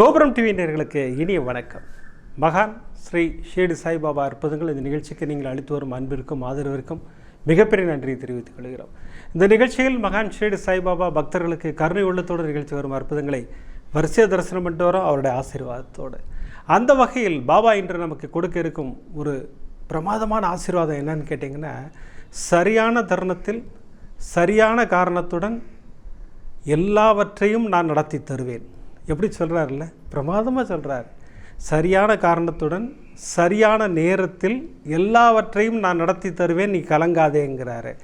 கோபுரம் டிவினர்களுக்கு இனிய வணக்கம். மகான் ஸ்ரீ ஷேடு சாய்பாபா அற்புதங்கள் இந்த நிகழ்ச்சிக்கு நீங்கள் அளித்து வரும் அன்பிற்கும் ஆதரவிற்கும் மிகப்பெரிய நன்றியை தெரிவித்துக் கொள்கிறோம். இந்த நிகழ்ச்சியில் மகான் ஷேடு சாய்பாபா பக்தர்களுக்கு கருணை உள்ளத்தோடு நிகழ்ச்சி வரும் அற்புதங்களை வரிசைய தரிசனம் பண்ணிட்டு வரோம். அவருடைய ஆசீர்வாதத்தோடு. அந்த வகையில் பாபா இன்று நமக்கு கொடுக்க இருக்கும் ஒரு பிரமாதமான ஆசீர்வாதம் என்னன்னு கேட்டிங்கன்னா சரியான தருணத்தில் சரியான காரணத்துடன் எல்லாவற்றையும் நான் நடத்தி தருவேன். எப்படி சொல்கிறாருல்ல பிரமாதமாக சொல்கிறார் சரியான காரணத்துடன் சரியான நேரத்தில் எல்லாவற்றையும் நான் நடத்தி தருவேன் நீ கலங்காதேங்கிறாரு.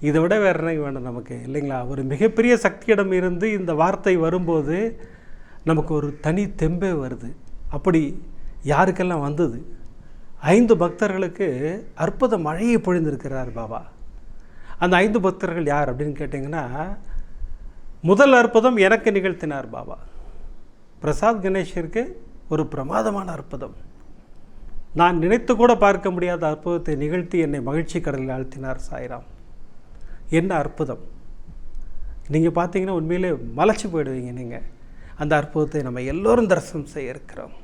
இதை விட வேறு என்ன வேணும் நமக்கு இல்லைங்களா? ஒரு மிகப்பெரிய சக்தியிடம் இருந்து இந்த வார்த்தை வரும்போது நமக்கு ஒரு தனி தெம்பே வருது. அப்படி யாருக்கெல்லாம் வந்தது? ஐந்து பக்தர்களுக்கு அற்புத மழையை பொழிந்திருக்கிறார் பாபா. அந்த ஐந்து பக்தர்கள் யார் அப்படின்னு கேட்டிங்கன்னா முதல் அற்புதம் எனக்கு நிகழ்த்தினார் பாபா. பிரசாத் கணேஷிற்கு ஒரு பிரமாதமான அற்புதம். நான் நினைத்து கூட பார்க்க முடியாத அற்புதத்தை நிகழ்த்தி என்னை மகிழ்ச்சி கடலில் ஆழ்த்தினார் சாய்ராம். என்ன அற்புதம்? நீங்கள் பார்த்தீங்கன்னா உண்மையிலே மலைச்சு போயிடுவீங்க நீங்கள் அந்த அற்புதத்தை நம்ம எல்லோரும் தரிசனம் செய்ய இருக்கிறோம்.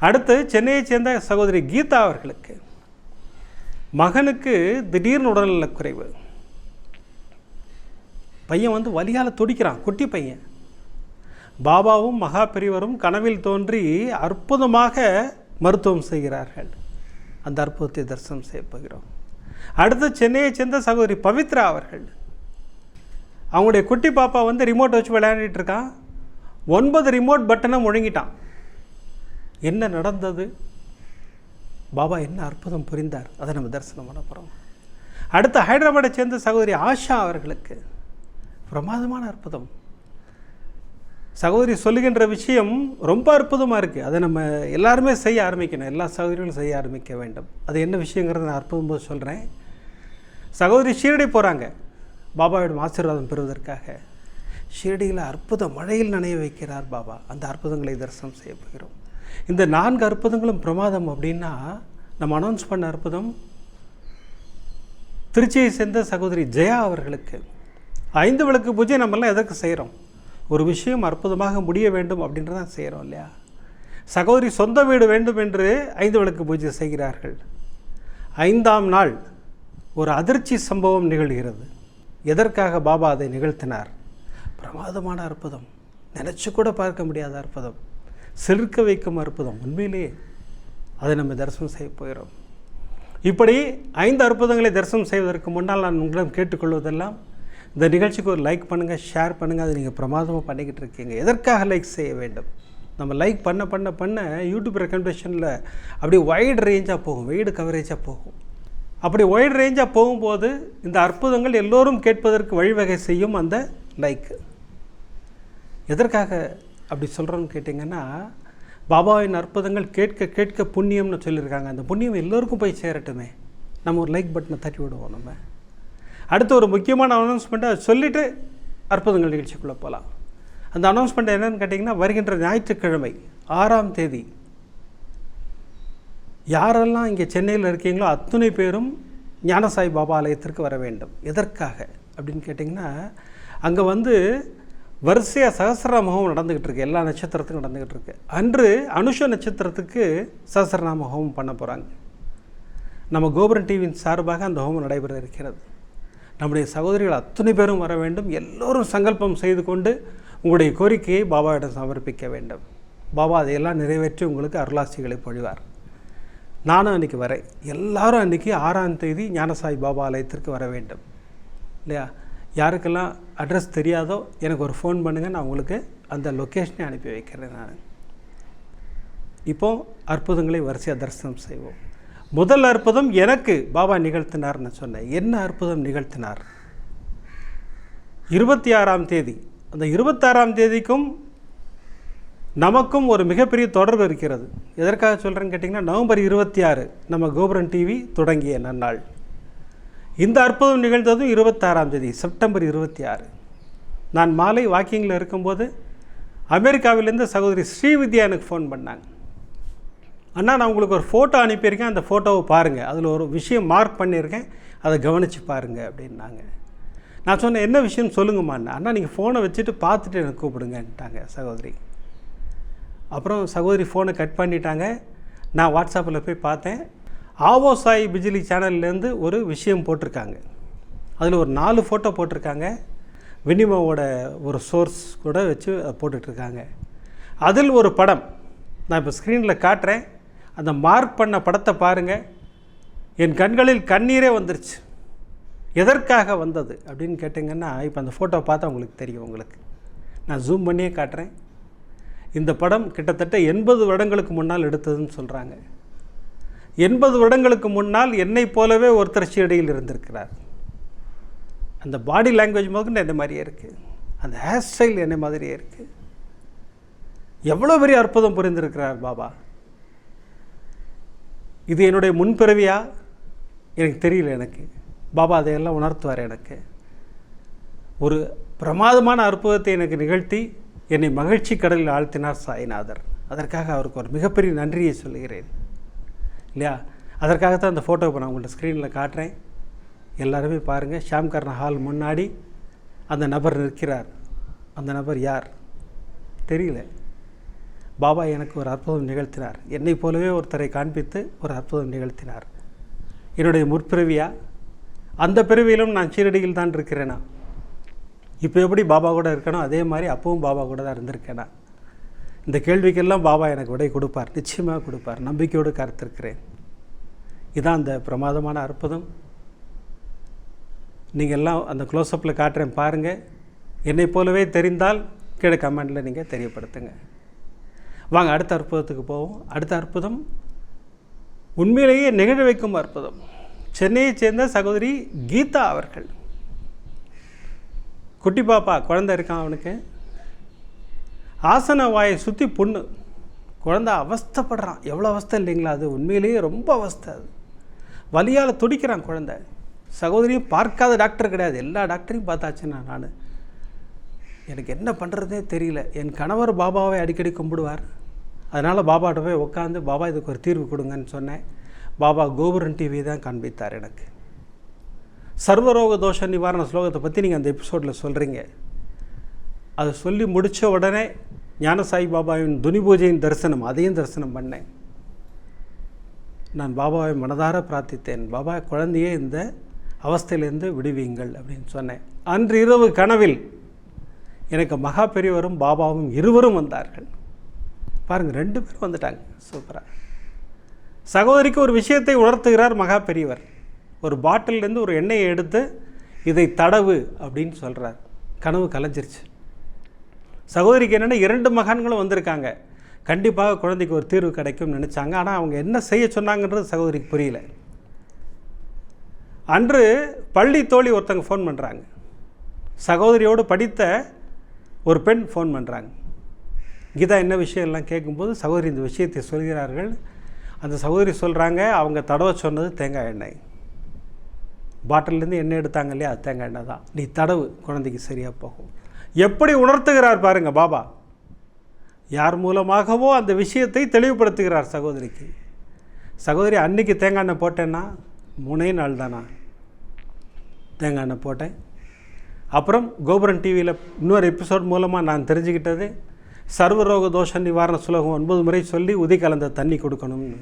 அடுத்து சென்னையைச் சேர்ந்த சகோதரி கீதா அவர்களுக்கு. மகனுக்கு திடீர்னு உடல்நலக் குறைவு பையன் வந்து வலியால் துடிக்கிறான் குட்டி பையன். பாபாவும் மகா பெரியவரும் கனவில் தோன்றி அற்புதமாக மருத்துவம் செய்கிறார்கள். அந்த அற்புதத்தை தரிசனம் செய்ய போகிறோம். அடுத்து சென்னையை சேர்ந்த சகோதரி பவித்ரா அவர்கள். அவங்களுடைய குட்டி பாப்பா வந்து ரிமோட் வச்சு விளையாடிட்டு இருக்கான் ஒன்பது ரிமோட் பட்டனை முழங்கிட்டான். என்ன நடந்தது? பாபா என்ன அற்புதம் புரிந்தார்? அதை நம்ம தரிசனம் பண்ண போகிறோம் அடுத்து ஹைதராபாடை சேர்ந்த சகோதரி ஆஷா அவர்களுக்கு பிரமாதமான அற்புதம். சகோதரி சொல்லுகின்ற விஷயம் ரொம்ப அற்புதமாக இருக்குது அதை நம்ம எல்லாருமே செய்ய ஆரம்பிக்கணும். எல்லா சகோதரிகளும் செய்ய ஆரம்பிக்க வேண்டும். அது என்ன விஷயங்கிறத நான் அற்புதம் போது சொல்கிறேன் சகோதரி ஷீரடி போகிறாங்க பாபாவிடம் ஆசீர்வாதம் பெறுவதற்காக. ஷீரடியில் அற்புத மழையில் நனைய வைக்கிறார் பாபா. அந்த அற்புதங்களை தரிசனம் செய்ய போகிறோம். இந்த நான்கு அற்புதங்களும் பிரமாதம் அப்படின்னா நம்ம அனௌன்ஸ் பண்ண அற்புதம் திருச்சியை சேர்ந்த சகோதரி ஜெயா அவர்களுக்கு. ஐந்து விளக்கு பூஜை நம்மெல்லாம் எதற்கு செய்கிறோம் ஒரு விஷயம் அற்புதமாக முடிய வேண்டும் அப்படின்றதான் செய்கிறோம் இல்லையா? சகோதரி சொந்த வீடு வேண்டும் என்று ஐந்து விளக்கு பூஜை செய்கிறார்கள். ஐந்தாம் நாள் ஒரு அதிர்ச்சி சம்பவம் நிகழ்கிறது. எதற்காக பாபா அதை நிகழ்த்தினார்? பிரமாதமான அற்புதம். நினச்சி கூட பார்க்க முடியாத அற்புதம். சிலிர்க்க வைக்கும் அற்புதம். உண்மையிலேயே அதை நம்ம தரிசனம் செய்ய போகிறோம் இப்படி ஐந்து அற்புதங்களை தரிசனம் செய்வதற்கு முன்னால் நான் உங்களிடம் கேட்டுக்கொள்வதெல்லாம் இந்த நிகழ்ச்சிக்கு ஒரு லைக் பண்ணுங்கள் ஷேர் பண்ணுங்கள் அதை நீங்கள் பிரமாதமாக பண்ணிக்கிட்டு இருக்கீங்க. எதற்காக லைக் செய்ய வேண்டும்? நம்ம லைக் பண்ண பண்ண பண்ண யூடியூப் ரெக்கமெண்டேஷனில் அப்படி வைடு ரேஞ்சாக போகும். வைடு கவரேஜாக போகும். அப்படி வைடு ரேஞ்சாக போகும்போது இந்த அற்புதங்கள் எல்லோரும் கேட்பதற்கு வழிவகை செய்யும் அந்த லைக்கு எதற்காக அப்படி சொல்கிறோன்னு கேட்டிங்கன்னா பாபாவின் அற்புதங்கள் கேட்க கேட்க புண்ணியம்னு சொல்லியிருக்காங்க. அந்த புண்ணியம் எல்லோருக்கும் போய் சேரட்டுமே. நம்ம ஒரு லைக் பட்டனை தட்டி விடுவோம் நம்ம. அடுத்து ஒரு முக்கியமான அனௌன்ஸ்மெண்ட்டை சொல்லிவிட்டு அற்புதங்கள் நிகழ்ச்சிக்குள்ளே போகலாம் அந்த அனௌன்ஸ்மெண்ட் என்னென்னு கேட்டிங்கன்னா வருகின்ற ஞாயிற்றுக்கிழமை ஆறாம் தேதி யாரெல்லாம் இங்கே சென்னையில் இருக்கீங்களோ அத்துணை பேரும் ஞானசாய் பாபா ஆலயத்திற்கு வர வேண்டும். எதற்காக அப்படின்னு கேட்டிங்கன்னா அங்கே வந்து வரிசையாக சகசரநாமகம் நடந்துக்கிட்டு இருக்கு. எல்லா நட்சத்திரத்துக்கும் நடந்துக்கிட்டு இருக்கு. அன்று அனுஷ நட்சத்திரத்துக்கு சகசரநாம ஹோமம் பண்ண போகிறாங்க நம்ம கோபுரம் டிவியின் சார்பாக அந்த ஹோமம் நடைபெற இருக்கிறது. நம்முடைய சகோதரிகள் அத்தனை பேரும் வர வேண்டும். எல்லோரும் சங்கல்பம் செய்து கொண்டு உங்களுடைய கோரிக்கையை பாபாவிடம் சமர்ப்பிக்க வேண்டும். பாபா அதையெல்லாம் நிறைவேற்றி உங்களுக்கு அருளாசிகளை பொழிவார். நானும் அன்றைக்கி வரேன். எல்லாரும் அன்றைக்கி ஆறாம் தேதி ஞானசாய் பாபா ஆலயத்திற்கு வர வேண்டும். இல்லையா? யாருக்கெல்லாம் அட்ரஸ் தெரியாதோ எனக்கு ஒரு ஃபோன் பண்ணுங்கள் நான் உங்களுக்கு அந்த லொக்கேஷனை அனுப்பி வைக்கிறேன் நான். இப்போது அற்புதங்களை வரிசையாக தரிசனம் செய்வோம். முதல் அற்புதம் எனக்கு பாபா நிகழ்த்தினார்னு சொன்னேன். என்ன அற்புதம் நிகழ்த்தினார்? இருபத்தி ஆறாம் தேதி. அந்த இருபத்தாறாம் தேதிக்கும் நமக்கும் ஒரு மிகப்பெரிய தொடர்பு இருக்கிறது. எதற்காக சொல்கிறேன்னு கேட்டிங்கன்னா நவம்பர் இருபத்தி ஆறு நம்ம கோபுரம் டிவி தொடங்கிய நன்னாள். இந்த அற்புதம் நிகழ்ந்ததும் இருபத்தாறாம் தேதி செப்டம்பர் இருபத்தி ஆறு நான் மாலை வாக்கிங்கில் இருக்கும்போது அமெரிக்காவிலேருந்து சகோதரி ஸ்ரீவித்யா எனக்கு ஃபோன் பண்ணாங்க. அண்ணா நான் உங்களுக்கு ஒரு ஃபோட்டோ அனுப்பியிருக்கேன். அந்த ஃபோட்டோவை பாருங்கள் அதில் ஒரு விஷயம் மார்க் பண்ணியிருக்கேன். அதை கவனித்து பாருங்கள் அப்படின்னாங்க. நான் சொன்னேன் என்ன விஷயம்? சொல்லுங்கம்மா அண்ணா. அண்ணா நீங்கள் ஃபோனை வச்சுட்டு பார்த்துட்டு எனக்கு கூப்பிடுங்கன்ட்டாங்க சகோதரி. அப்புறம் சகோதரி ஃபோனை கட் பண்ணிட்டாங்க. நான் வாட்ஸ்அப்பில் போய் பார்த்தேன். ஆவோ சாய் பிஜிலி சேனல்லேருந்து ஒரு விஷயம் போட்டிருக்காங்க. அதில் ஒரு நாலு ஃபோட்டோ போட்டிருக்காங்க. வினிமாவோட ஒரு சோர்ஸ் கூட வச்சு போட்டுட்ருக்காங்க அதில் ஒரு படம். நான் இப்போ ஸ்க்ரீனில் காட்டுறேன். அந்த மார்க் பண்ண படத்தை பாருங்கள் என் கண்களில் கண்ணீரே வந்துருச்சு. எதற்காக வந்தது அப்படின்னு கேட்டிங்கன்னா இப்போ அந்த ஃபோட்டோ பார்த்தா உங்களுக்கு தெரியும் உங்களுக்கு. நான் ஜூம் பண்ணியே காட்டுறேன். இந்த படம் கிட்டத்தட்ட எண்பது வருடங்களுக்கு முன்னால் எடுத்ததுன்னு சொல்கிறாங்க எண்பது வருடங்களுக்கு முன்னால் என்னை போலவே ஒருத்தர் சீடையில் இருந்திருக்கிறார். அந்த பாடி லாங்குவேஜ் முதல்ல என்ன மாதிரியே இருக்குது அந்த ஹேர் ஸ்டைல் என்ன மாதிரியே இருக்குது எவ்வளோ பெரிய அற்புதம் புரிந்திருக்கிறார் பாபா. இது என்னுடைய முன்பிறவியா? எனக்கு தெரியல எனக்கு. பாபா அதையெல்லாம் உணர்த்துவார் எனக்கு. ஒரு பிரமாதமான அற்புதத்தை எனக்கு நிகழ்த்தி என்னை மகிழ்ச்சி கடலில் ஆழ்த்தினார் சாய்நாதர். அதற்காக அவருக்கு ஒரு மிகப்பெரிய நன்றியை சொல்லுகிறேன். இல்லையா? அதற்காகத்தான் அந்த ஃபோட்டோ இப்போ நான் உங்கள்கிட்ட ஸ்க்ரீனில் காட்டுறேன். எல்லாருமே பாருங்கள் ஷாம்கர்ண ஹால் முன்னாடி அந்த நபர் நிற்கிறார். அந்த நபர் யார்? தெரியல. பாபா எனக்கு ஒரு அற்புதம் நிகழ்த்தினார். என்னைப் போலவே ஒருத்தரை காண்பித்து ஒரு அற்புதம் நிகழ்த்தினார். என்னுடைய முற்பிறவியா? அந்த பிறவியிலும் நான் சீரடியில் தான் இருக்கிறேனா? இப்போ எப்படி பாபா கூட இருக்கேனோ அதே மாதிரி அப்பவும் பாபா கூட தான் இருந்திருக்கேனா? இந்த கேள்விக்கெல்லாம் பாபா எனக்கு விடை கொடுப்பார். நிச்சயமாக கொடுப்பார். நம்பிக்கையோடு காத்திருக்கிறேன். இதான் அந்த பிரமாதமான அற்புதம். நீங்கள் எல்லாம் அந்த க்ளோஸ்அப்பில் காட்டுறேன் பாருங்கள் என்னை போலவே தெரிந்தால் கீழே கமெண்டில் நீங்கள் தெரியப்படுத்துங்க. வாங்க அடுத்த அற்புதத்துக்கு போவோம். அடுத்த அற்புதம் உண்மையிலேயே நிகழ வைக்கும் அற்புதம். சென்னையைச் சேர்ந்த சகோதரி கீதா அவர்கள். குட்டி பாப்பா குழந்தை இருக்கான் அவனுக்கு? ஆசன வாயை சுற்றி புண்ணு. குழந்த அவஸ்தப்படுறான். எவ்வளோ அவஸ்தை இல்லைங்களா அது? உண்மையிலேயே ரொம்ப அவஸ்தை அது. வலியால் துடிக்கிறான் குழந்த. சகோதரியும் பார்க்காத டாக்டர் கிடையாது. எல்லா டாக்டரையும் பார்த்தாச்சுன்னா நான். எனக்கு என்ன பண்ணுறதே தெரியல. என் கணவர் பாபாவை அடிக்கடி கும்பிடுவார். அதனால் பாபாட்ட போய் உட்காந்து பாபா இதுக்கு ஒரு தீர்வு கொடுங்கன்னு சொன்னேன். பாபா கோபுரன் டிவி தான் காண்பித்தார் எனக்கு. சர்வரோக தோஷ நிவாரண ஸ்லோகத்தை பற்றி நீங்கள் அந்த எபிசோடில் சொல்கிறீங்க அதை சொல்லி முடித்த உடனே ஞானசாய் பாபாவின் துனி பூஜையின் தரிசனம் அதையும் தரிசனம் பண்ணேன். நான் பாபாவை மனதார பிரார்த்தித்தேன். பாபா குழந்தையே இந்த அவஸ்தையிலிருந்து விடுவீங்கள் அப்படின்னு சொன்னேன். அன்று இரவு கனவில் எனக்கு மகா பெரியவரும் பாபாவும் இருவரும் வந்தார்கள். பாருங்கள் ரெண்டு பேரும் வந்துட்டாங்க. சூப்பராக சகோதரிக்கு ஒரு விஷயத்தை உணர்த்துகிறார் மகா பெரியவர். ஒரு பாட்டிலேருந்து ஒரு எண்ணெயை எடுத்து இதை தடவு அப்படின்னு சொல்கிறார் கனவு கலைஞ்சிருச்சு. சகோதரிக்கு என்னென்னா இரண்டு மகான்களும் வந்திருக்காங்க. கண்டிப்பாக குழந்தைக்கு ஒரு தீர்வு கிடைக்கும்னு நினச்சாங்க. ஆனால் அவங்க என்ன செய்ய சொன்னாங்கன்றது சகோதரிக்கு புரியல. அன்று பள்ளி தோழி ஒருத்தங்க ஃபோன் பண்ணுறாங்க சகோதரியோடு படித்த ஒரு பெண் ஃபோன் பண்ணுறாங்க. கீதா என்ன விஷயம் எல்லாம் கேட்கும்போது சகோதரி இந்த விஷயத்தை சொல்கிறார்கள். அந்த சகோதரி சொல்கிறாங்க அவங்க தடவை சொன்னது தேங்காய் எண்ணெய். பாட்டிலேருந்து எண்ணெய் எடுத்தாங்க இல்லையா அது தேங்காய் எண்ணெய் தான். நீ தடவு குழந்தைக்கு சரியாக போகும். எப்படி உணர்த்துகிறார் பாருங்கள் பாபா. யார் மூலமாகவோ அந்த விஷயத்தை தெளிவுபடுத்துகிறார் சகோதரிக்கு. சகோதரி அன்னைக்கு தேங்காய் எண்ணெய் போட்டேன்னா மூணே நாள் தானா? தேங்காய் எண்ணெய் போட்டேன். அப்புறம் கோபுரன் டிவியில் இன்னொரு எபிசோட் மூலமாக நான் தெரிஞ்சுக்கிட்டது சர்வரோக தோஷ நிவாரண சுலகம் ஒன்பது முறை சொல்லி உதி கலந்த தண்ணி கொடுக்கணும்னு.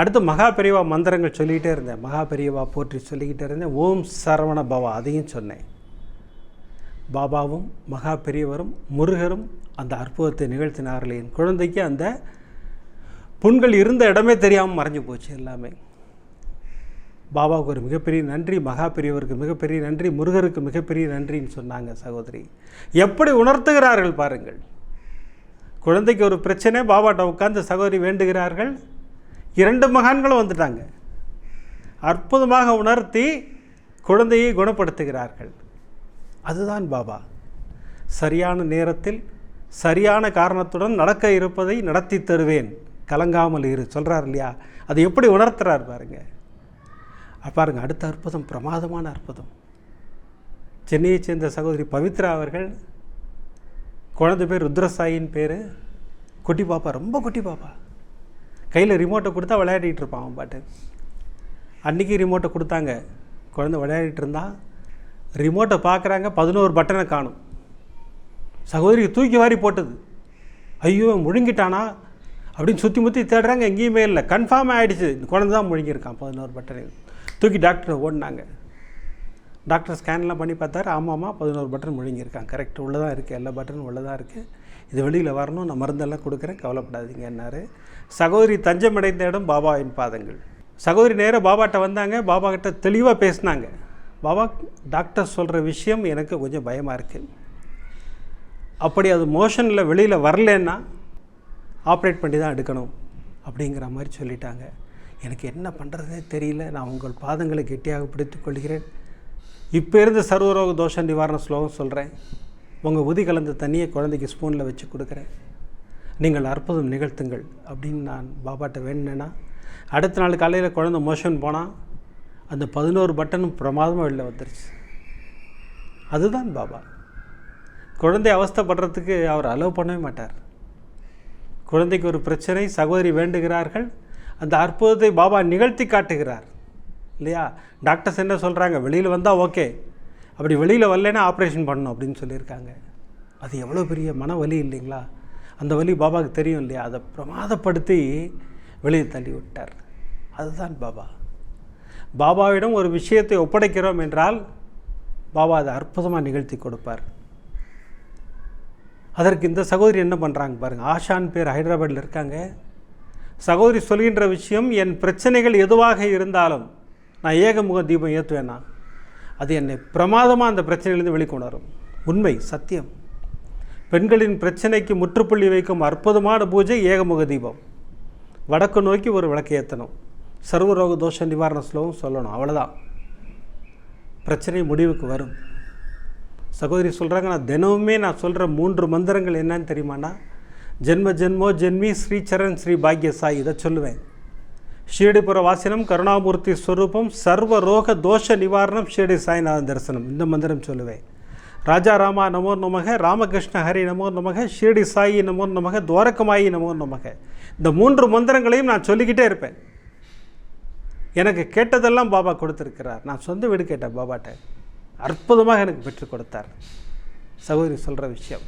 அடுத்து மகா பெரியவா மந்திரங்கள் சொல்லிக்கிட்டே இருந்தேன். மகா பெரியவா போற்றி சொல்லிக்கிட்டே இருந்தேன். ஓம் சரவண பவா அதையும் சொன்னேன். பாபாவும் மகா பெரியவரும் முருகரும் அந்த அற்புதத்தை நிகழ்த்தினார்கள். என் குழந்தைக்கு அந்த புண்கள் இருந்த இடமே தெரியாமல் மறைஞ்சு போச்சு எல்லாமே. பாபாவுக்கு ஒரு மிகப்பெரிய நன்றி மகா பெரியவருக்கு மிகப்பெரிய நன்றி முருகருக்கு மிகப்பெரிய நன்றின்னு சொன்னாங்க சகோதரி. எப்படி உணர்த்துகிறார்கள் பாருங்கள். குழந்தைக்கு ஒரு பிரச்சனை பாபாட்ட உட்காந்து சகோதரி வேண்டுகிறார்கள். இரண்டு மகான்களும் வந்துட்டாங்க. அற்புதமாக உணர்த்தி குழந்தையை குணப்படுத்துகிறார்கள். அதுதான் பாபா. சரியான நேரத்தில் சரியான காரணத்துடன் நடக்க இருப்பதை நடத்தி தருவேன். கலங்காமல் இரு சொல்கிறார் இல்லையா? அதை எப்படி உணர்த்துறார் பாருங்கள் பாருங்கள் அடுத்த அற்புதம் பிரமாதமான அற்புதம். சென்னையைச் சேர்ந்த சகோதரி பவித்ரா அவர்கள் குழந்தை பேர் ருத்ரசாயின் பேர். குட்டி பாப்பா ரொம்ப குட்டி பாப்பா. கையில் ரிமோட்டை கொடுத்தா விளையாடிட்டு இருப்பான் அவன் பாட்டு. அன்றைக்கி ரிமோட்டை கொடுத்தாங்க. குழந்தை விளையாடிட்டு இருந்தான் ரிமோட்டை பார்க்குறாங்க பதினோரு பட்டனை காணும். சகோதரி தூக்கி வாரி போட்டது. ஐயோ முழுங்கிட்டானா? அப்படின்னு சுற்றி முற்றி தேடுறாங்க எங்கேயுமே இல்லை. கன்ஃபார்ம் ஆகிடுச்சு இந்த குழந்தை தான் முழுங்கியிருக்கான் பதினோரு பட்டனை தூக்கி டாக்டர் ஓடினாங்க. டாக்டர் ஸ்கேன்லாம் பண்ணி பார்த்தாரு. ஆமாம்மா பதினோரு பட்டன் முழுங்கியிருக்காங்க. கரெக்ட் உள்ளே தான் இருக்குது எல்லா பட்டனும் உள்ளே தான் இருக்குது இது வெளியில் வரணும். நான் மருந்தெல்லாம் கொடுக்குறேன். கவலைப்படாதீங்கன்னாரு சகோதரி தஞ்சமடைந்த இடம் பாபாவின் பாதங்கள். சகோதரி நேராக பாபாட்ட வந்தாங்க. பாபா கிட்ட தெளிவாக பேசினாங்க. பாபா டாக்டர் சொல்கிற விஷயம் எனக்கு கொஞ்சம் பயமாக இருக்குது அப்படி அது மோஷனில் வெளியில் வரலன்னா ஆப்ரேட் பண்ணி தான் எடுக்கணும். அப்படிங்கிற மாதிரி சொல்லிட்டாங்க. எனக்கு என்ன பண்ணுறதுனே தெரியல. நான் உங்கள் பாதங்களை கெட்டியாக பிடித்து கொள்கிறேன். இப்போ இருந்து சர்வரோக தோஷ நிவாரண ஸ்லோகம் சொல்கிறேன் உங்கள் உதி கலந்த தண்ணியை குழந்தைக்கு ஸ்பூனில் வச்சு கொடுக்குறேன். நீங்கள் அற்புதம் நிகழ்த்துங்கள் அப்படின்னு நான் பாபாட்ட வேணுனேன்னா அடுத்த நாள் காலையில் குழந்தை மோஷன் போனால் அந்த பதினோரு பட்டனும் பிரமாதமாக வெளில வந்துருச்சு. அதுதான் பாபா. குழந்தை அவஸ்தப்படுறதுக்கு அவர் அலோவ் பண்ணவே மாட்டார். குழந்தைக்கு ஒரு பிரச்சனை சகோதரி வேண்டுகிறார்கள் அந்த அற்புதத்தை பாபா நிகழ்த்தி காட்டுகிறார். இல்லையா? டாக்டர்ஸ் என்ன சொல்கிறாங்க வெளியில் வந்தால் ஓகே. அப்படி வெளியில் வரலன்னா ஆப்ரேஷன் பண்ணணும் அப்படின்னு சொல்லியிருக்காங்க. அது எவ்வளோ பெரிய மன வலி இல்லைங்களா? அந்த வலி பாபாவுக்கு தெரியும் இல்லையா? அதை பிரமாதப்படுத்தி வெளியே தள்ளி விட்டார். அதுதான் பாபா. பாபாவிடம் ஒரு விஷயத்தை ஒப்படைக்கிறோம் என்றால் பாபா அதை அற்புதமாக நிகழ்த்தி கொடுப்பார். அதற்கு இந்த சகோதரி என்ன பண்ணுறாங்க பாருங்கள் ஆஷான் பேர் ஹைதராபாத்தில் இருக்காங்க. சகோதரி சொல்கின்ற விஷயம் என் பிரச்சனைகள் எதுவாக இருந்தாலும் நான் ஏகமுக தீபம் ஏற்றுவேன்னா அது என்னை பிரமாதமாக அந்த பிரச்சனையிலிருந்து வெளிக்கொணரும். உண்மை சத்தியம். பெண்களின் பிரச்சனைக்கு முற்றுப்புள்ளி வைக்கும் அற்புதமான பூஜை ஏகமுக தீபம். வடக்கு நோக்கி ஒரு விளக்கு ஏற்றணும் சர்வரோக தோஷ நிவாரண ஸ்லோகம் சொல்லணும் அவ்வளோதான் பிரச்சனை முடிவுக்கு வரும். சகோதரி சொல்கிறாங்க நான் தினமுமே நான் சொல்கிற மூன்று மந்திரங்கள் என்னன்னு தெரியுமாண்ணா? ஜென்ம ஜென்மோ ஜென்மி ஸ்ரீச்சரண் ஸ்ரீ பாக்ய சாய் இதை சொல்லுவேன். ஷீரடிபுர வாசனம் கருணாமூர்த்தி ஸ்வரூபம் சர்வ ரோக தோஷ நிவாரணம் ஷீரடி சாய்நாதன் தரிசனம். இந்த மந்திரம் சொல்லுவேன். ராஜா ராமா நமோ நமக ராமகிருஷ்ண ஹரி நமோ நமக ஷீரடி சாயி நமோ நமக துவாரகமாயி நமோ நமக. இந்த மூன்று மந்திரங்களையும் நான் சொல்லிக்கிட்டே இருப்பேன். எனக்கு கேட்டதெல்லாம் பாபா கொடுத்துருக்கிறார். நான் சொந்த வீடு கேட்டேன் பாபாட்ட. அற்புதமாக எனக்கு பெற்றுக் கொடுத்தார். சகோதரி சொல்கிற விஷயம்.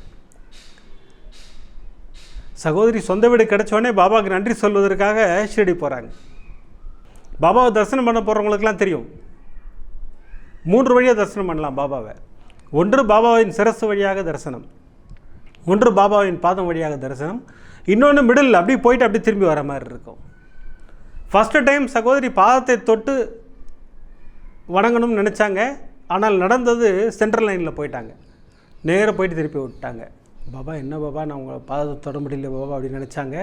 சகோதரி சொந்த வீடு கிடச்சோடனே பாபாவுக்கு நன்றி சொல்வதற்காக ஷிரடி போகிறாங்க பாபாவை தரிசனம் பண்ண போகிறவங்களுக்கெல்லாம் தெரியும். மூன்று வழியாக தரிசனம் பண்ணலாம் பாபாவை. ஒன்று பாபாவின் சிரசு வழியாக தரிசனம். ஒன்று பாபாவின் பாதம் வழியாக தரிசனம். இன்னொன்று மிடில் அப்படி போயிட்டு அப்படி திரும்பி வர மாதிரி இருக்கும். ஃபஸ்ட்டு டைம் சகோதரி பாதத்தை தொட்டு வணங்கணும்னு நினச்சாங்க. ஆனால் நடந்தது சென்ட்ரல் லைனில் போயிட்டாங்க. நேராக போயிட்டு திருப்பி விட்டாங்க. பாபா என்ன பாபா நான் உங்களை பாதத்தை தொட முடியல பாபா அப்படின்னு நினச்சாங்க.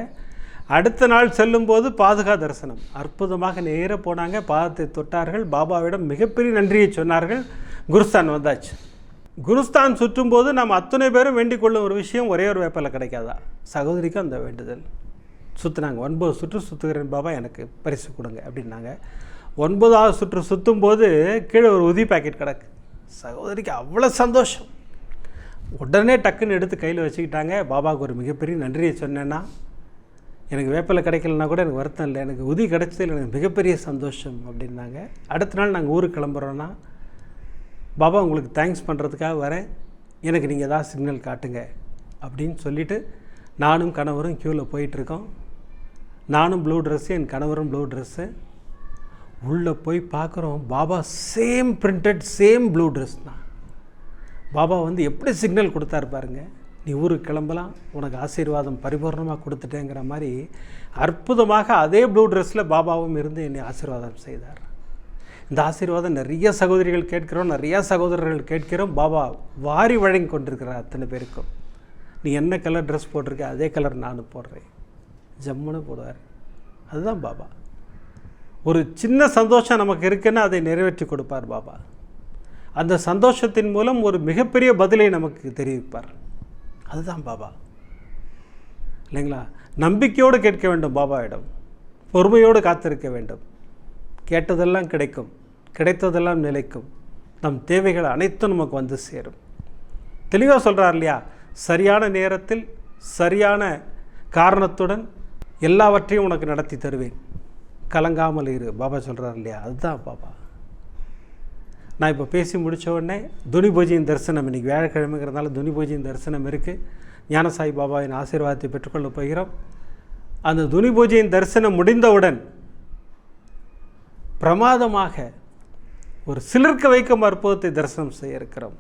அடுத்த நாள் செல்லும்போது பாதுகா தரிசனம். அற்புதமாக நேராக போனாங்க பாதத்தை தொட்டார்கள். பாபாவிடம் மிகப்பெரிய நன்றியை சொன்னார்கள். குருஸ்தான் வந்தாச்சு. குருஸ்தான் சுற்றும்போது நாம் அத்தனை பேரும் வேண்டிக் கொள்ளும் ஒரு விஷயம் ஒரே ஒரு வேப்பில் கிடைக்காதா? சகோதரிக்கும் அந்த வேண்டுதல். சுற்றுனாங்க ஒன்பது சுற்று சுற்றுகிறேன் பாபா எனக்கு பரிசு கொடுங்க அப்படின்னாங்க. ஒன்பதாவது சுற்று சுற்றும் போது கீழே ஒரு உதி பாக்கெட் கிடக்கு. சகோதரிக்கு அவ்வளோ சந்தோஷம். உடனே டக்குன்னு எடுத்து கையில் வச்சுக்கிட்டாங்க. பாபாவுக்கு ஒரு மிகப்பெரிய நன்றியை சொன்னேன்னா எனக்கு வேப்பிலை கிடைக்கலனா கூட எனக்கு வருத்தம் இல்லை. எனக்கு உதி கிடைச்சதில் எனக்கு மிகப்பெரிய சந்தோஷம் அப்படின்னாங்க. அடுத்த நாள் நாங்கள் ஊருக்கு கிளம்புறோன்னா பாபா உங்களுக்கு தேங்க்ஸ் பண்ணுறதுக்காக வரேன். எனக்கு நீங்கள் ஏதாவது சிக்னல் காட்டுங்க அப்படின்னு சொல்லிவிட்டு நானும் கணவரும் க்யூவில் போயிட்டுருக்கோம். நானும் ப்ளூ ட்ரெஸ்ஸு என் கணவரும் ப்ளூ ட்ரெஸ்ஸு உள்ளே போய் பார்க்குறோம் Baba same printed same blue dress தான். பாபா வந்து எப்படி சிக்னல் கொடுத்தாரு பாருங்க. நீ ஊருக்கு கிளம்பலாம் உனக்கு ஆசீர்வாதம் பரிபூர்ணமாக கொடுத்துட்டேங்கிற மாதிரி அற்புதமாக அதே ப்ளூ ட்ரெஸ்ஸில் பாபாவும் இருந்து என்னை ஆசீர்வாதம் செய்தார். இந்த ஆசீர்வாதம் நிறைய சகோதரிகள் கேட்கிறோம் நிறையா சகோதரர்கள் கேட்கிறோம். பாபா வாரி வழங்கி கொண்டிருக்கிறார் அத்தனை பேருக்கும். நீ என்ன கலர் ட்ரெஸ் போட்டிருக்க அதே கலர் நானும் போடுறேன். ஜம்முன்னு போடுவார். அதுதான் பாபா. ஒரு சின்ன சந்தோஷம் நமக்கு இருக்குன்னா அதை நிறைவேற்றி கொடுப்பார் பாபா. அந்த சந்தோஷத்தின் மூலம் ஒரு மிகப்பெரிய பதிலை நமக்கு தெரிவிப்பார். அதுதான் பாபா. இல்லைங்களா? நம்பிக்கையோடு கேட்க வேண்டும் பாபாவிடம். பொறுமையோடு காத்திருக்க வேண்டும். கேட்டதெல்லாம் கிடைக்கும். கிடைத்ததெல்லாம் நிலைக்கும். நம் தேவைகள் அனைத்தும் நமக்கு வந்து சேரும். தெளிவாக சொல்கிறார் இல்லையா? சரியான நேரத்தில் சரியான காரணத்துடன் எல்லாவற்றையும் உனக்கு நடத்தி தருவேன். கலங்காமல் இரு. பாபா சொல்கிறார் இல்லையா? அதுதான் பாபா. நான் இப்போ பேசி முடித்த உடனே துனி பூஜையின் தரிசனம் இன்றைக்கி வியாழக்கிழமைங்கிறதுனால துனி பூஜையின் தரிசனம் இருக்குது ஞானசாய் பாபாவின் ஆசீர்வாதத்தை பெற்றுக்கொள்ள போகிறோம். அந்த துனி பூஜையின் தரிசனம் முடிந்தவுடன் பிரமாதமாக ஒரு சிலிர்க்க வைக்கும் அற்புதத்தை தரிசனம் செய்ய இருக்கிறோம்.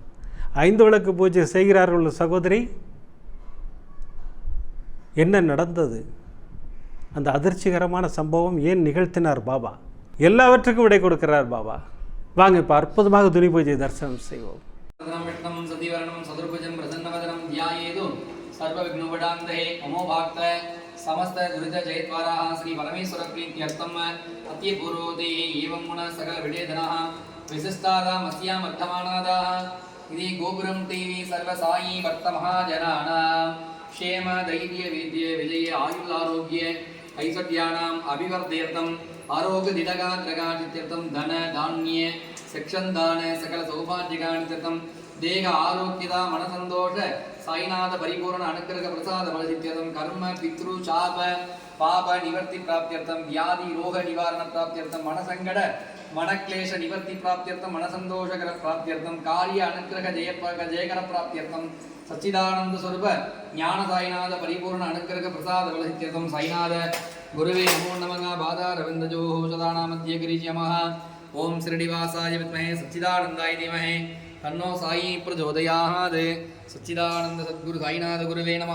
ஐந்து விளக்கு பூஜை செய்கிறார்கள் உள்ள சகோதரி என்ன நடந்தது? அந்த அதிர்ச்சிகரமான சம்பவம் ஏன் நிகழ்த்தினார் பாபா? எல்லாவற்றுக்கும் விடை கொடுக்கிறார் பாபா. வாங்க இப்போ அற்புதமாக துணி பூஜை தரிசனம் செய்வோம் वदनं विष्णुं सतिवर्णं सदुर्भुजं प्रसन्नवदनं ध्यायेतु सर्वविघ्नोपडान्ते ममो भाक्त समस्त दुरित जयद्वाराः श्री परमेश्वर प्रीत्यर्थम् अत्य पूर्वोदे एवं गुण सकल विडेधनः विशिष्टादामस्यां वर्धमानादाः इति गोपुरं टीवी सर्वसायी भक्तमहाजनानां क्षेम धैर्य विद्य विजय आयुरारोग्य ऐश्वर्याणाम् अभिवर्धयर्थम् ஆரோக திடகா கிரகாணித்தியர்த்தம் தன தானிய செக்ஷந்தான சகல சௌபாஜிகாணித்தியர்த்தம் தேக ஆரோக்கியதா மனசந்தோஷ சாய்நாத பரிபூரண அனுக்கிரக பிரசாத பலசித்தியர்த்தம் கர்ம பித்ரு சாப பாப நிவர்த்தி பிராப்தியர்த்தம் வியாதி ரோக நிவாரண பிராப்தியர்த்தம் மனசங்கட மனக்லேஷ நிவர்த்தி பிராப்தியர்த்தம் மனசந்தோஷகர பிராப்தியர்த்தம் காரிய அனுக்கிரக ஜெய ஜெயகர பிராப்தியர்த்தம் சச்சிதானந்த ஸ்வரூப ஞான சாய்நாத பரிபூர்ண அனுக்கிரக பிரசாத வலசித்தம் சாய்நாத. குருவே நமோ நமக பாதா ரவிந்தஜோ சதானாமத்திய கிரீஜமஹ ஓம் ஸ்ரீனிவாசாய வித்மஹே சச்சிதானந்தாய தீமஹே. தன்னோ சாயி பிரஜோதயாது. சச்சிதானந்த சத்குரு சாய்நாத குருவே நம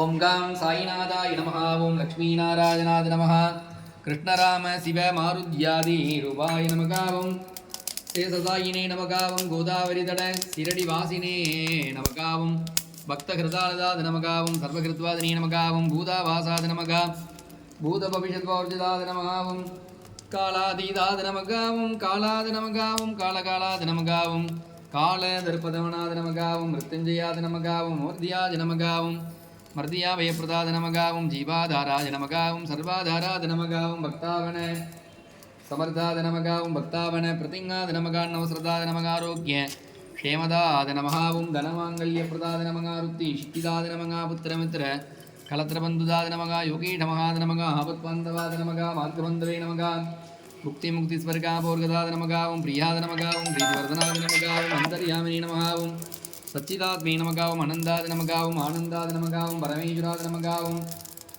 ஓம் காம் சாய்நாதாய நம ஓம் லக்ஷ்மீநாராயணாத நம கிருஷ்ணராம சிவ மாருத்யாதி ரூபாய நமகாவும் சேசசாயினே நமகாவும் கோதாவரி தட சிரடி வாசினே நமகாவும். பக்தகிருதாலதாத நமகாவும் சர்வகிருத்வாதினே நமகாவும் பூதாவாசாத நமகா பூத பவிஷத்வர்ஜிதாத நமகாவும் காலாதீதாத நமகாவும் காலாத நமகாவும் காலகாலாத நமகாவும். கால தர்ப்பதமனாத நமகாவும் மிருத்யுஞ்சயாத நமகாவும் மூர்த்தியாத நமகாவும் மர்தியா வயப்பிரதாத நமகாவும் ஜீவாதாராஜ நமகாவும் சர்வாதாராத நமகாவும் பக்தாவன ಸಮರ್ಥಾದ ನಮಗಾಂ ಭಕ್ತಾವನ ಪ್ರತಿಂಗಾದ ನಮಗಾನ್ ನವಸ್ರದಾದ ನಮಗಾರೋಗ್ಯ ಕ್ಷೇಮದಾದ ನಮಃ ಓಂ ಧನಮಾಂಗಲ್ಯ ಪ್ರದಾದ ನಮಗ ವೃತ್ತಿ ಶಿಕ್ತಿದಾದ ನಮಗ ಪುತ್ರ ಮಿತ್ರ ಕಲತ್ರ ಬಂಧುದಾದ ನಮಗ ಯೋಗೀ ನಮಃಾದ ನಮಗ ಆಪತ್ಬಂಧವಾದ ನಮಗ ಮಾರ್ಗಬಂಧವೇ ನಮಗ ಮುಕ್ತಿ ಮುಕ್ತಿ ಸ್ವರ್ಗ ಭೋರ್ಗದಾದ ನಮಗ ಓಂ ಪ್ರಿಯಾದ ನಮಗ ಓಂ ಪ್ರೀತಿವರ್ಧನಾದ ನಮಗ ಓಂ ಅಂತರ್ಯಾಮಿನಿ ನಮಃ ಓಂ ಸಚ್ಚಿದಾತ್ಮೇ ನಮಗ ಓಂ ಅನಂದಾದ ನಮಗ ಓಂ ಆನಂದಾದ ನಮಗ ಓಂ ಪರಮೇಶ್ವರಾದ ನಮಗ ಓಂ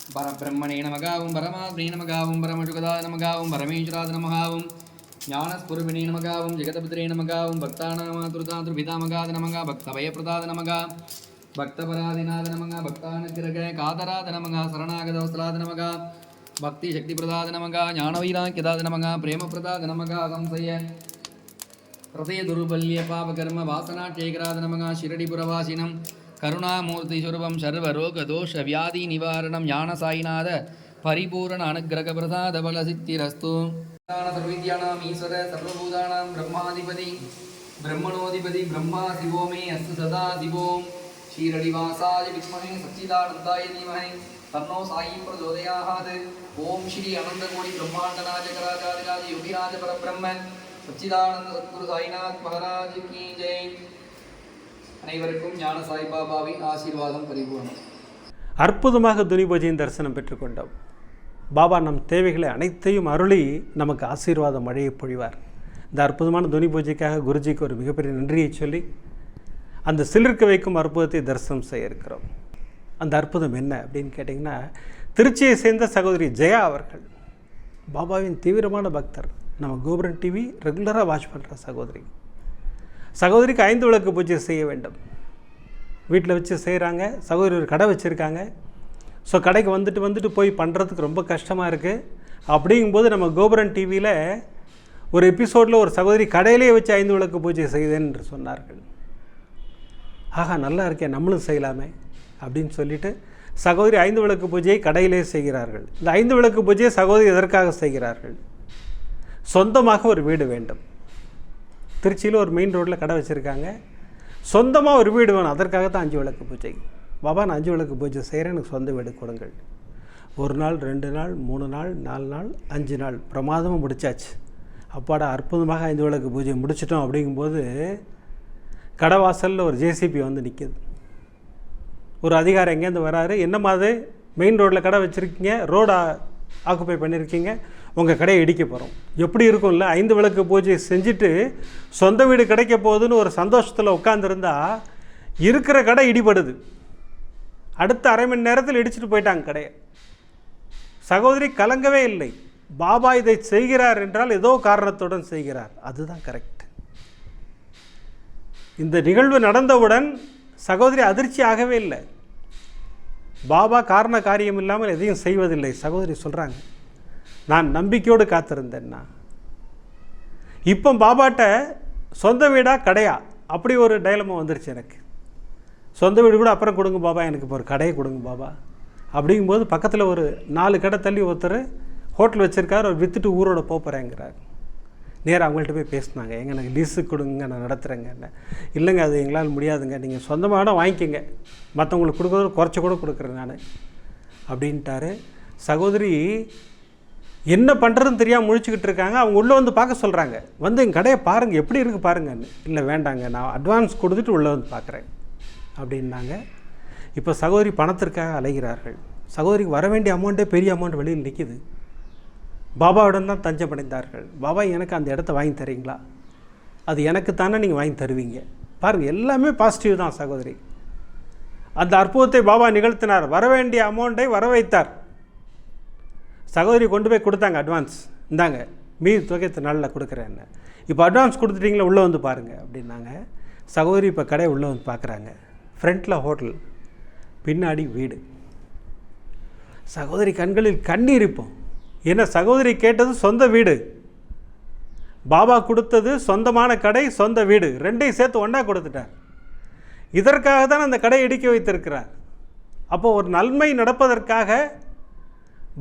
பரபிரம்மணே நமகாவும் பரமாத்மே நமகாவும் பரமசுகதா நமகாவும் பரமேஸ்வராத நமகாவும் ஞானஸ்புருபிணே நமகாவும் ஜெகதபுத்திரே நமகாவும் பக்தானாமாதுருதாதுர்பிதாமகாத நமகா பக்தவயப்பிரதாத நமகா பக்தபராதிநாத நமகா பக்தானுக்கிரக காதராத நமகா சரணாகதவஸ்தலாத நமகா பக்தி சக்தி பிரதாத நமகா ஞானவைராக்கியதாத நமகா பிரேம பிரதாத நமகா சம்சய ஹிருதய துர்பல்ய பாபகர்ம வாசனாட்சேகராத நமகா ஷிரடி புரவாசினம் கருணாமூர்த்தி சுரூபம் சர்வரோக தோஷ வியாதி நிவாரணம் ஞான சாய்நாத பரிபூரண அனுகிரக பிரசாத பல சித்திரஸ்து சர்வீத்யானாம் ஈஸ்வர சர்வபூதானாம் பிரம்மாதிபதி பிரம்மணோதிபதி பிரம்மா சிவோமே அஸ்து சதா சிவோம். ஸ்ரீரடிவாசாய வித்மகே சச்சிதானந்தாய தீமகே தன்னோ சாயும் பிரச்சோதயாகாது ஓம் ஸ்ரீ அனந்தகோடி பிரம்மாண்டராஜ கராஜாதிராஜ யோகிராஜ பரபிரம்ம சச்சிதானந்த சத்குரு சாய்நாத் மகாராஜ் கி ஜெய் அனைவருக்கும் ஞான சாய்பாபாவின் ஆசீர்வாதம் பரிபூர்ணம். அற்புதமாக துனி பூஜையின் தரிசனம் பெற்றுக்கொண்டோம். பாபா நம் தேவைகளை அனைத்தையும் அருளி நமக்கு ஆசீர்வாத மழையை பொழிவார் இந்த அற்புதமான துனி பூஜைக்காக குருஜிக்கு ஒரு மிகப்பெரிய நன்றியை சொல்லி அந்த சிலிர்க்க வைக்கும் அற்புதத்தை தரிசனம் செய்ய இருக்கிறோம். அந்த அற்புதம் என்ன அப்படின்னு கேட்டிங்கன்னா திருச்சியை சேர்ந்த சகோதரி ஜெயா அவர்கள் பாபாவின் தீவிரமான பக்தர். நம்ம கோபுரன் டிவி ரெகுலராக வாட்ச் பண்ணுற சகோதரி. சகோதரிக்கு ஐந்து விளக்கு பூஜை செய்ய வேண்டும். வீட்டில் வச்சு செய்கிறாங்க சகோதரி ஒரு கடை வச்சுருக்காங்க. ஸோ கடைக்கு வந்துட்டு வந்துட்டு போய் பண்ணுறதுக்கு ரொம்ப கஷ்டமாக இருக்குது அப்படிங்கும்போது நம்ம கோபுரன் டிவியில் ஒரு எபிசோடில் ஒரு சகோதரி கடையிலேயே வச்சு ஐந்து விளக்கு பூஜை செய்தேன் என்று சொன்னார்கள். ஆஹா நல்லா இருக்கே நம்மளும் செய்யலாமே அப்படின்னு சொல்லிட்டு சகோதரி ஐந்து விளக்கு பூஜையை கடையிலே செய்கிறார்கள். இந்த ஐந்து விளக்கு பூஜையை சகோதரி எதற்காக செய்கிறார்கள்? சொந்தமாக ஒரு வீடு வேண்டும். திருச்சியில் ஒரு மெயின் ரோட்டில் கடை வச்சுருக்காங்க. சொந்தமாக ஒரு வீடு வேணும். அதற்காக தான் அஞ்சு விளக்கு பூஜை. பாபா நான் அஞ்சு விளக்கு பூஜை செய்கிறேன் எனக்கு சொந்த வீடு கொடுங்கள். ஒரு நாள் ரெண்டு நாள் மூணு நாள் நாலு நாள் அஞ்சு நாள். பிரமாதமாக முடிச்சாச்சு. அப்பாடா அற்புதமாக ஐந்து விளக்கு பூஜை முடிச்சிட்டோம் அப்படிங்கும்போது கடைவாசலில் ஒரு ஜேசிபி வந்து நிற்கிது ஒரு அதிகாரி எங்கேருந்து வராரு? என்ன மாதிரி மெயின் ரோட்டில் கடை வச்சுருக்கீங்க? ரோடை ஆக்குப்பை பண்ணியிருக்கீங்க உங்கள் கடையை இடிக்க போகிறோம் எப்படி இருக்கும்ல? ஐந்து விளக்கு பூஜை செஞ்சுட்டு சொந்த வீடு கிடைக்க போகுதுன்னு ஒரு சந்தோஷத்தில் உட்காந்துருந்தா இருக்கிற கடை இடிபடுது. அடுத்த அரை மணி நேரத்தில் இடிச்சிட்டு போயிட்டாங்க கடையை. சகோதரி கலங்கவே இல்லை. பாபா இதை செய்கிறார் என்றால் ஏதோ காரணத்துடன் செய்கிறார். அதுதான் கரெக்ட் இந்த நிகழ்வு நடந்தவுடன் சகோதரி அதிர்ச்சி ஆகவே இல்லை. பாபா காரண காரியம் இல்லாமல் எதையும் செய்வதில்லை. சகோதரி சொல்கிறாங்க நான் நம்பிக்கையோடு காத்திருந்தேன்னா. இப்போ பாபாட்ட சொந்த வீடா கடையா? அப்படி ஒரு டைலமா வந்துருச்சு எனக்கு. சொந்த வீடு கூட அப்புறம் கொடுங்க பாபா எனக்கு இப்போ ஒரு கடையை கொடுங்க பாபா. அப்படிங்கும்போது பக்கத்தில் ஒரு நாலு கடை தள்ளி ஒருத்தர் ஹோட்டல் வச்சுருக்காரு அவர் விற்றுட்டு ஊரோட போகிறேங்கிறார் நேராக அவங்கள்ட்ட போய் பேசினாங்க. எங்க எனக்கு லீஸு கொடுங்க நான் நடத்துகிறேங்க இல்லைங்க அது எங்களால் முடியாதுங்க. நீங்கள் சொந்தமாக இடம் வாங்கிக்கோங்க. மற்றவங்களுக்கு கொடுக்குறது குறைச்சி கூட கொடுக்குறேன் நான். அப்படின்ட்டாரு. சகோதரி என்ன பண்ணுறதுன்னு தெரியாமல் முழிச்சுக்கிட்டு இருக்காங்க. அவங்க உள்ளே வந்து பார்க்க சொல்கிறாங்க வந்து எங்கள் கடையை பாருங்கள் எப்படி இருக்குது பாருங்கன்னு. இல்லை வேண்டாங்க நான் அட்வான்ஸ் கொடுத்துட்டு உள்ளே வந்து பார்க்குறேன். அப்படின்னாங்க. இப்போ சகோதரி பணத்திற்காக அலைகிறார்கள். சகோதரிக்கு வர வேண்டிய அமௌண்ட்டே பெரிய அமௌண்ட் வெளியில் நிற்கிது பாபாவுடன் தான் தஞ்சம் அடைந்தார்கள். பாபா எனக்கு அந்த இடத்த வாங்கி தரீங்களா? அது எனக்கு தானே நீங்கள் வாங்கி தருவீங்க. பாருங்கள் எல்லாமே பாசிட்டிவ் தான் சகோதரி. அந்த அற்புதத்தை பாபா நிகழ்த்தினார். வர வேண்டிய அமௌண்ட்டை வர வைத்தார் சகோதரி கொண்டு போய் கொடுத்தாங்க அட்வான்ஸ் இந்தாங்க மீதி தொகையத்தை நாளில் கொடுக்குறேன்னு. இப்போ அட்வான்ஸ் கொடுத்துட்டிங்களா உள்ளே வந்து பாருங்கள் அப்படின்னாங்க. சகோதரி இப்போ கடை உள்ளே வந்து பார்க்குறாங்க. ஃப்ரண்ட்டில் ஹோட்டல் பின்னாடி வீடு. சகோதரி கண்களில் கண்ணீர் இருப்போம் ஏன்னா சகோதரி கேட்டது சொந்த வீடு. பாபா கொடுத்தது சொந்தமான கடை சொந்த வீடு. ரெண்டையும் சேர்த்து ஒன்றா கொடுத்துட்டார். இதற்காக தான் அந்த கடையை இடிக்க வைத்திருக்கிறார். அப்போது ஒரு நன்மை நடப்பதற்காக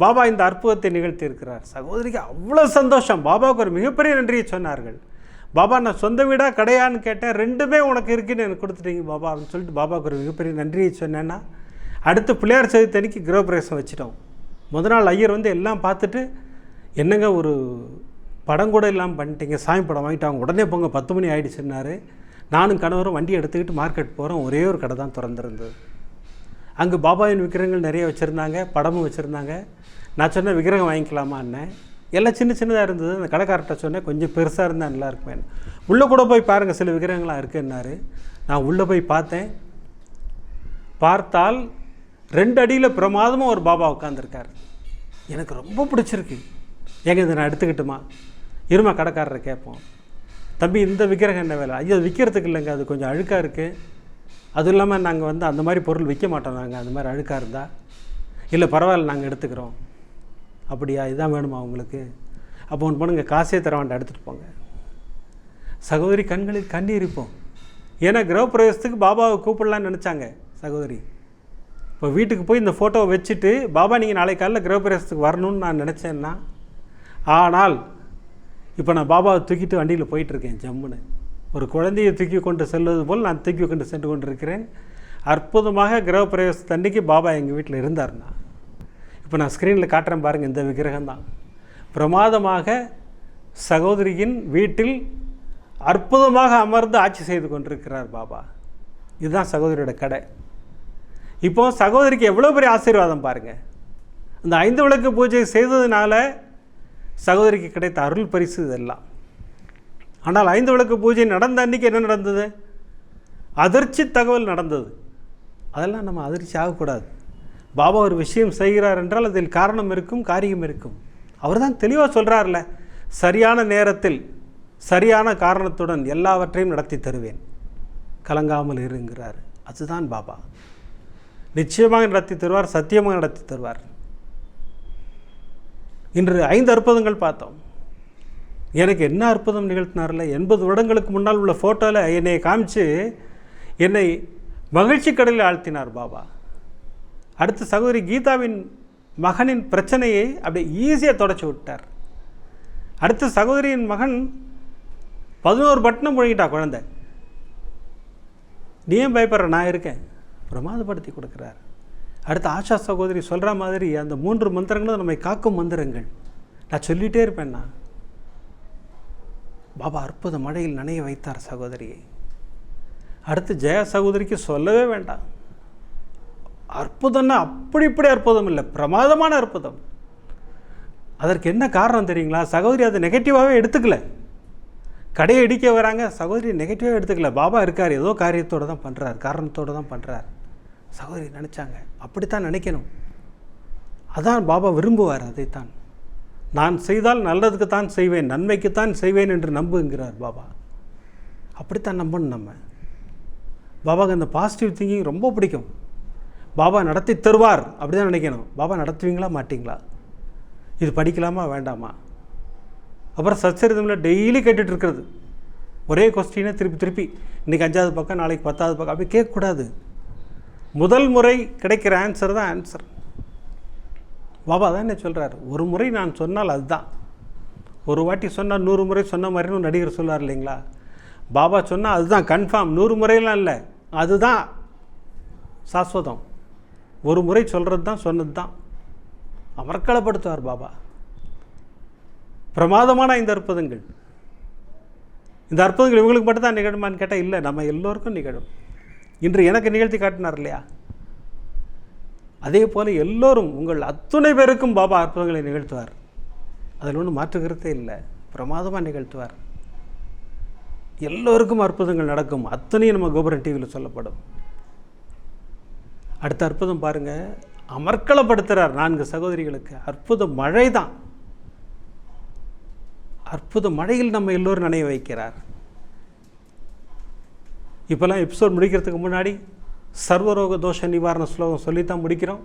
பாபா இந்த அற்புதத்தை நிகழ்த்தியிருக்கிறார். சகோதரிக்கு அவ்வளோ சந்தோஷம். பாபாவுக்கு ஒரு மிகப்பெரிய நன்றியை சொன்னார்கள். பாபா நான் சொந்த வீடாக கடையான்னு கேட்டேன். ரெண்டுமே உனக்கு இருக்குன்னு எனக்கு கொடுத்துட்டீங்க பாபா அப்படின்னு சொல்லிட்டு பாபாவுக்கு ஒரு மிகப்பெரிய நன்றியை சொன்னேன்னா அடுத்து பிள்ளையார் சதுர்த்தி அன்னைக்கு கிரகப்பிரவேசம் வச்சிட்டோம். முத நாள் ஐயர் வந்து எல்லாம் பார்த்துட்டு என்னங்க ஒரு படம் கூட இல்லாமல் பண்ணிட்டீங்க சாமி படம் வாங்கிட்டாங்க உடனே போங்க பத்து மணி ஆகிடுச்சுன்னாரு நானும் கணவரும் வண்டி எடுத்துக்கிட்டு மார்க்கெட் போகிறோம் ஒரே ஒரு கடை தான் திறந்துருந்தது. அங்கே பாபாவின் விக்கிரகங்கள் நிறைய வச்சுருந்தாங்க படமும் வச்சுருந்தாங்க. நான் சொன்னேன் விக்கிரகம் வாங்கிக்கலாமான்னேன் எல்லாம் சின்ன சின்னதாக இருந்தது. அந்த கடைக்கார்ட்ட சொன்னேன் கொஞ்சம் பெருசாக இருந்தால் நல்லா இருக்குமே உள்ளே கூட போய் பாருங்கள் சில விக்கிரகங்களாக இருக்குன்னாரு. நான் உள்ளே போய் பார்த்தேன். பார்த்தால் ரெண்டு அடியில் பிரமாதமாக ஒரு பாபா உட்காந்துருக்கார் எனக்கு ரொம்ப பிடிச்சிருக்கு. ஏங்க இதை நான் எடுத்துக்கிட்டுமா? இருமா கடைக்காரரை கேட்போம். தம்பி இந்த விக்கிரகம் என்ன வேலை? ஐயோ அது விற்கிறதுக்கு இல்லைங்க. அது கொஞ்சம் அழுக்காக இருக்குது அதுவும் இல்லாமல் நாங்கள் வந்து அந்த மாதிரி பொருள் விற்க மாட்டோம். நாங்கள் அந்த மாதிரி அழுக்காக இருந்தால் இல்லை பரவாயில்ல நாங்கள் எடுத்துக்கிறோம். அப்படியா? இதான் வேணுமா உங்களுக்கு? அப்போ ஒன்று பண்ணுங்க காசே தர வேண்டாம் எடுத்துகிட்டு போங்க. சகோதரி கண்களில் கண்ணீர் இருப்போம் ஏன்னா கிரகப்பிரவேசத்துக்கு பாபாவை கூப்பிடலான்னு நினச்சாங்க சகோதரி. இப்போ வீட்டுக்கு போய் இந்த ஃபோட்டோவை வச்சுட்டு பாபா நீங்கள் நாளை காலையில் கிரகப்பிரவேசத்துக்கு வரணும்னு நான் நினச்சேன்னா ஆனால் இப்போ நான் பாபாவை தூக்கிட்டு வண்டியில் போயிட்டுருக்கேன் ஜம்முன்னு. ஒரு குழந்தையை தூக்கி கொண்டு செல்வது போல் நான் தூக்கி கொண்டு சென்று கொண்டிருக்கிறேன். அற்புதமாக கிரகப்பிரவேசத்து அன்னைக்கு பாபா எங்கள் வீட்டில் இருந்தார்னா இப்போ நான் ஸ்க்ரீனில் காட்டுறேன் பாருங்கள் இந்த விக்கிரகம் தான் பிரமாதமாக சகோதரியின் வீட்டில் அற்புதமாக அமர்ந்து ஆட்சி செய்து கொண்டிருக்கிறார் பாபா. இதுதான் சகோதரியோட கடை. இப்போ சகோதரிக்கு எவ்வளோ பெரிய ஆசீர்வாதம் பாருங்கள் இந்த ஐந்து விளக்கு பூஜை செய்ததுனால சகோதரிக்கு கிடைத்த அருள் பரிசு இதெல்லாம். ஆனால் ஐந்து விளக்கு பூஜை நடந்த அன்னைக்கு என்ன நடந்தது? அதிர்ச்சி தகவல் நடந்தது. அதெல்லாம் நம்ம அதிர்ச்சி ஆகக்கூடாது. பாபா ஒரு விஷயம் செய்கிறார் என்றால் அதில் காரணம் இருக்கும் காரியம் இருக்கும். அவர் தான் தெளிவாக சொல்கிறார்ல சரியான நேரத்தில் சரியான காரணத்துடன் எல்லாவற்றையும் நடத்தி தருவேன். கலங்காமல் இருங்கிறார். அதுதான் பாபா. நிச்சயமாக நடத்தி தருவார் சத்தியமாக நடத்தி தருவார். இன்று ஐந்து அற்புதங்கள் பார்த்தோம். எனக்கு என்ன அற்புதம் நிகழ்த்தினார்ல? எண்பது வருடங்களுக்கு முன்னால் உள்ள ஃபோட்டோவில் என்னை காமிச்சு என்னை மகிழ்ச்சி கடலில் ஆழ்த்தினார் பாபா. அடுத்து சகோதரி கீதாவின் மகனின் பிரச்சனையை அப்படியே ஈஸியாக தொடச்சி விட்டார். அடுத்து சகோதரியின் மகன் பதினோரு பட்டணம் முழுங்கிட்டா குழந்தை. நீ ஏன் பயப்படுற? நான் இருக்கேன். பிரமாதப்படுத்தி கொடுக்குறார். அடுத்து ஆஷா சகோதரி சொல்கிற மாதிரி அந்த மூன்று மந்திரங்களும் நம்மை காக்கும் மந்திரங்கள். நான் சொல்லிகிட்டே இருப்பேன் நான். பாபா அற்புத மழையில் நனைய வைத்தார் சகோதரியை அடுத்து ஜெயா சகோதரிக்கு சொல்லவே வேண்டாம். அற்புதம்னா அப்படி இப்படி அற்புதம் இல்லை. பிரமாதமான அற்புதம். அதற்கு என்ன காரணம் தெரியுங்களா? சகோதரி அதை நெகட்டிவாகவே எடுத்துக்கல. கடையை இடிக்க வராங்க. சகோதரி நெகட்டிவாக எடுத்துக்கல. பாபா இருக்கார். ஏதோ காரியத்தோடு தான் பண்ணுறார் காரணத்தோடு தான் பண்ணுறார் சகோதரி நினச்சாங்க. அப்படித்தான் நினைக்கணும். அதான் பாபா விரும்புவார் அதைத்தான். நான் செய்தால் நல்லதுக்கு தான் செய்வேன். நன்மைக்குத்தான் செய்வேன் என்று நம்புங்கிறார் பாபா. அப்படித்தான் நம்பணும் நம்ம. பாபாவுக்கு அந்த பாசிட்டிவ் திங்கிங் ரொம்ப பிடிக்கும். பாபா நடத்தி தருவார் அப்படி தான் நினைக்கணும். பாபா நடத்துவீங்களா மாட்டிங்களா? இது படிக்கலாமா வேண்டாமா? அப்புறம் சச்சரிதமில் டெய்லி கேட்டுட்டு இருக்கிறது. ஒரே கொஸ்டினை திருப்பி திருப்பி இன்றைக்கி அஞ்சாவது பக்கம் நாளைக்கு பத்தாவது பக்கம் அப்படி கேட்கக்கூடாது. முதல் முறை கிடைக்கிற ஆன்சர் தான் ஆன்சர் பாபா தான் என்ன சொல்கிறார் ஒரு முறை நான் சொன்னால் அதுதான். ஒரு வாட்டி சொன்னால் நூறு முறை சொன்ன மாதிரின்னு நடிகர் சொல்லுவார் இல்லைங்களா? பாபா சொன்னால் அதுதான் கன்ஃபார்ம் நூறு முறையெல்லாம் இல்லை. அதுதான் சாஸ்வதம். ஒரு முறை சொல்கிறது தான் சொன்னது தான். அமர்க்களப்படுத்துவார் பாபா. பிரமாதமான இந்த அற்புதங்கள். இந்த அற்புதங்கள் இவங்களுக்கு மட்டும் தான் நிகழுமான்னு கேட்டால் இல்லை நம்ம எல்லோருக்கும் நிகழும். இன்று எனக்கு நிகழ்த்தி காட்டினார் இல்லையா? அதே போல் எல்லோரும் உங்கள் அத்துணை பேருக்கும் பாபா அற்புதங்களை நிகழ்த்துவார். அதில் ஒன்றும் மாற்றுக்கிறதே இல்லை. பிரமாதமாக நிகழ்த்துவார். எல்லோருக்கும் அற்புதங்கள் நடக்கும். அத்தனையும் நம்ம கோபுரம் டிவியில் சொல்லப்படும். அடுத்த அற்புதம் பாருங்க. அமர்க்களப்படுத்துகிறார் நான்கு சகோதரிகளுக்கு. அற்புத மழை தான் அற்புத மழையில் நம்ம எல்லோரும் நினைவு வைக்கிறார். இப்போல்லாம் எபிசோட் முடிக்கிறதுக்கு முன்னாடி சர்வரோக தோஷ நிவாரண ஸ்லோகம் சொல்லித்தான் முடிக்கிறோம்.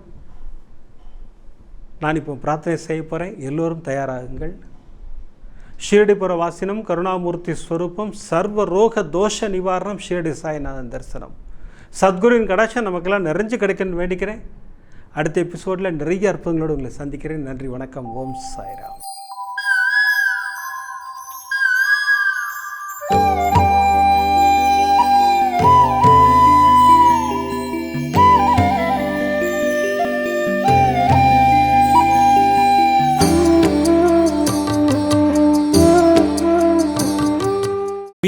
நான் இப்போ பிரார்த்தனை செய்ய போகிறேன் எல்லோரும் தயாராகுங்கள். ஷீரடிபுர வாசினம் கருணாமூர்த்தி ஸ்வரூபம் சர்வரோக தோஷ நிவாரணம் ஷீரடி சாய்நாதன் தரிசனம். சத்குருவின் கடாட்சம் நமக்கெல்லாம் நிறைஞ்சு கிடைக்கணும்னு வேண்டிக்கிறேன். அடுத்த எபிசோடில் நிறைய அற்புதங்களோடு உங்களை சந்திக்கிறேன். நன்றி வணக்கம். ஓம் சாய்ராம்.